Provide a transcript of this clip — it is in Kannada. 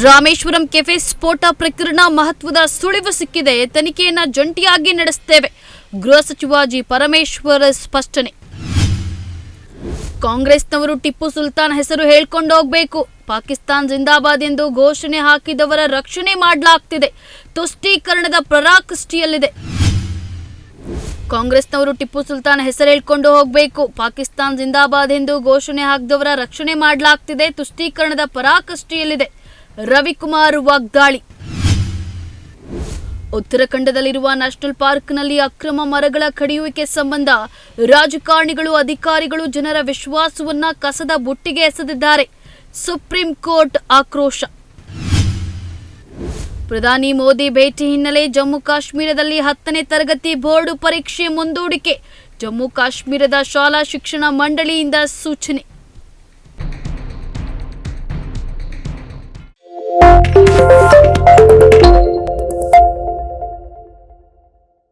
ರಾಮೇಶ್ವರಂ ಕೆಫೆ ಸ್ಫೋಟ ಪ್ರಕರಣ ಮಹತ್ವದ ಸುಳಿವು ಸಿಕ್ಕಿದೆ. ತನಿಖೆಯನ್ನು ಜಂಟಿಯಾಗಿ ನಡೆಸುತ್ತೇವೆ. ಗೃಹ ಸಚಿವ ಜಿ. ಪರಮೇಶ್ವರ್ ಸ್ಪಷ್ಟನೆ. ಕಾಂಗ್ರೆಸ್ನವರು ಟಿಪ್ಪು ಸುಲ್ತಾನ್ ಹೆಸರು ಹೇಳ್ಕೊಂಡು ಹೋಗ್ಬೇಕು. ಪಾಕಿಸ್ತಾನ್ ಜಿಂದಾಬಾದ್ ಎಂದು ಘೋಷಣೆ ಹಾಕಿದವರ ರಕ್ಷಣೆ ಮಾಡಲಾಗ್ತಿದೆ. ತುಷ್ಟೀಕರಣದ ಪರಾಕಷ್ಟಿಯಲ್ಲಿದೆ ಕಾಂಗ್ರೆಸ್ನವರು ಟಿಪ್ಪು ಸುಲ್ತಾನ್ ಹೆಸರು ಹೇಳ್ಕೊಂಡು ಹೋಗ್ಬೇಕು. ಪಾಕಿಸ್ತಾನ್ ಜಿಂದಾಬಾದ್ ಎಂದು ಘೋಷಣೆ ಹಾಕಿದವರ ರಕ್ಷಣೆ ಮಾಡಲಾಗ್ತಿದೆ. ತುಷ್ಟೀಕರಣದ ಪರಾಕಷ್ಟಿಯಲ್ಲಿದೆ ರವಿಕುಮಾರ್ ವಾಗ್ದಾಳಿ. ಉತ್ತರಾಖಂಡದಲ್ಲಿರುವ ನ್ಯಾಷನಲ್ ಪಾರ್ಕ್ನಲ್ಲಿ ಅಕ್ರಮ ಮರಗಳ ಕಡಿಯುವಿಕೆ ಸಂಬಂಧ ರಾಜಕಾರಣಿಗಳು, ಅಧಿಕಾರಿಗಳು ಜನರ ವಿಶ್ವಾಸವನ್ನ ಕಸದ ಬುಟ್ಟಿಗೆ ಎಸೆದಿದ್ದಾರೆ. ಸುಪ್ರೀಂ ಕೋರ್ಟ್ ಆಕ್ರೋಶ. ಪ್ರಧಾನಿ ಮೋದಿ ಭೇಟಿ ಹಿನ್ನೆಲೆ ಜಮ್ಮು ಕಾಶ್ಮೀರದಲ್ಲಿ ಹತ್ತನೇ ತರಗತಿ ಬೋರ್ಡ್ ಪರೀಕ್ಷೆ ಮುಂದೂಡಿಕೆ. ಜಮ್ಮು ಕಾಶ್ಮೀರದ ಶಾಲಾ ಶಿಕ್ಷಣ ಮಂಡಳಿಯಿಂದ ಸೂಚನೆ.